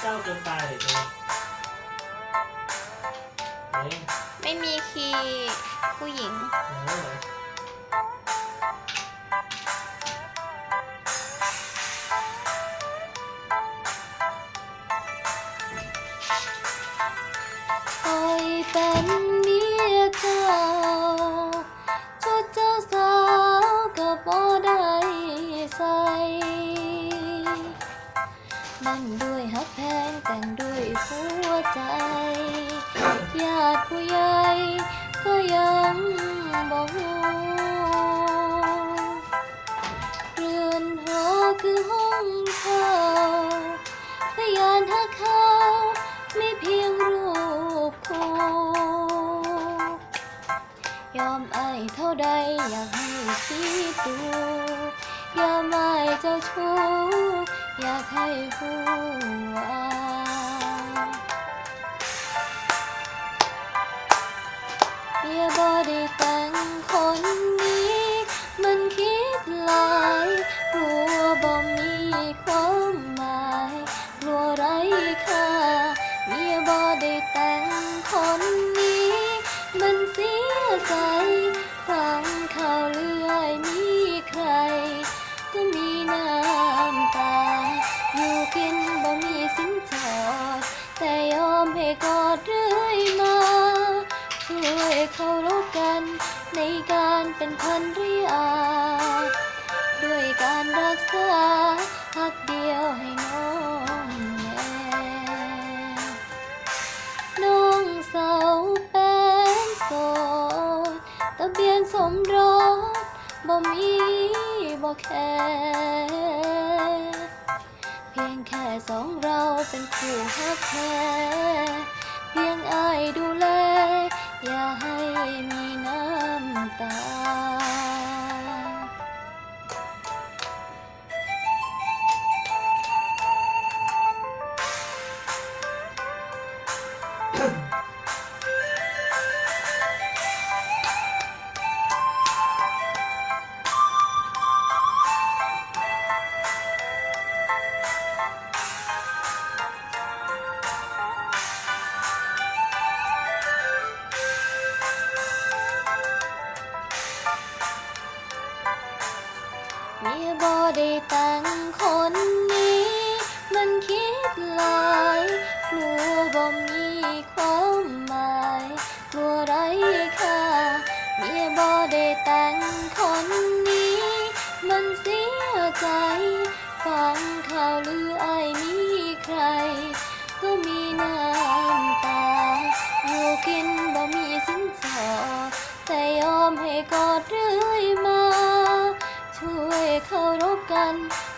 เจ้าจนตายเลยตัวไหนไม่มีคีย์ผู้หญิง ไหนไหนคอยเป็นเมียเจ้า งแต่งด้วยหัวใจญาติผู้ใหญ่ก็ยังบอกเรือนหอคือห้องเช่าพยานหักเขาไม่เพียงรูปคู่ยอมอายเท่าใดอยากให้คิดดูอย่าไม่เจ้าชู้ อยากให้หัวเมียบอได้แต่งคนนี้ มันคิดหลายกลัวบ่มีความหมายกลัวไรค่าเมียบอได้แต่งคนนี้มัน เคารพกัน ในการเป็นพันริยาด้วยการรักษาหักเดียวให้น้องแน่น้องสาวเป็นโสดทะเบียนสมรสบ่มีบ่แค่าให้มี เมียบอได้แต่งคนนี้ มันคิดหลายกลัวบ่มีความหมายกลัวไรค่าเมียบอได้แต่งคนนี้ มันเสียใจ ฟังข่าวลือไอายมีใคร ก็มีน้ำตา อยู่กินบ่มีสินสอดแต่ยอมให้กอดเรื่อยมา ช่วยเคารพกัน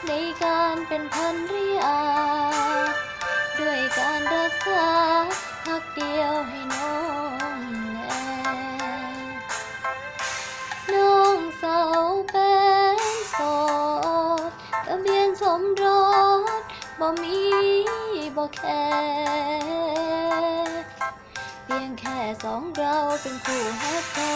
ในการเป็นพันริยา ด้วยการรักษาหักเดียวให้น้องแน่น้องสาวเป็นโสดทะเบียนสมรสบ่มีบ่แค่เพียงแค่สองเราเป็นคู่แท้